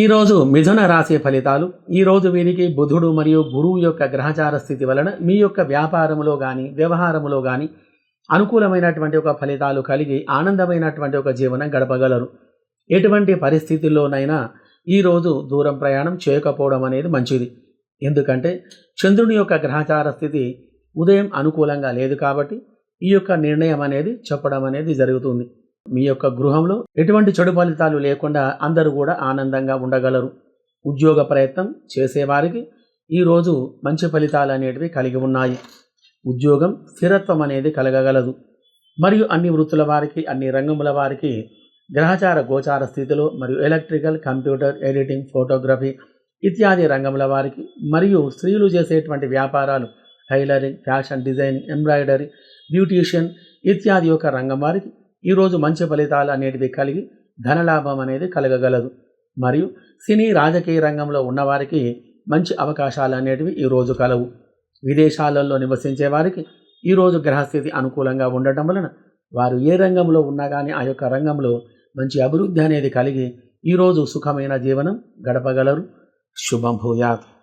ఈరోజు మిథున రాశి ఫలితాలు ఈరోజు వీరికి బుధుడు మరియు గురువు యొక్క గ్రహచార స్థితి వలన మీ యొక్క వ్యాపారములో కానీ వ్యవహారములో కానీ అనుకూలమైనటువంటి ఒక ఫలితాలు కలిగి ఆనందమైనటువంటి ఒక జీవనం గడపగలరు. ఎటువంటి పరిస్థితుల్లోనైనా ఈరోజు దూరం ప్రయాణం చేయకపోవడం అనేది మంచిది. ఎందుకంటే చంద్రుని యొక్క గ్రహచార స్థితి ఉదయం అనుకూలంగా లేదు కాబట్టి ఈ యొక్క నిర్ణయం అనేది చెప్పడం అనేది జరుగుతుంది. మీ యొక్క గృహంలో ఎటువంటి చెడు ఫలితాలు లేకుండా అందరూ కూడా ఆనందంగా ఉండగలరు. ఉద్యోగ ప్రయత్నం చేసేవారికి ఈరోజు మంచి ఫలితాలు అనేటివి కలిగి ఉన్నాయి. ఉద్యోగం స్థిరత్వం అనేది కలగగలదు. మరియు అన్ని వృత్తుల వారికి అన్ని రంగముల వారికి గ్రహచార గోచార స్థితిలో మరియు ఎలక్ట్రికల్ కంప్యూటర్ ఎడిటింగ్ ఫోటోగ్రఫీ ఇత్యాది రంగముల వారికి మరియు స్త్రీలు చేసేటువంటి వ్యాపారాలు tailoring fashion design embroidery beautician ఇత్యాది యొక్క రంగం వారికి ఈరోజు మంచి ఫలితాలు అనేటివి కలిగి ధనలాభం అనేది కలగగలదు. మరియు సినీ రాజకీయ రంగంలో ఉన్నవారికి మంచి అవకాశాలు అనేటివి ఈరోజు కలవు. విదేశాలలో నివసించే వారికి ఈరోజు గ్రహస్థితి అనుకూలంగా ఉండటం వలన వారు ఏ రంగంలో ఉన్నా కానీ ఆ యొక్క రంగంలో మంచి అభివృద్ధి అనేది కలిగి ఈరోజు సుఖమైన జీవనం గడపగలరు. శుభం భూయాత్.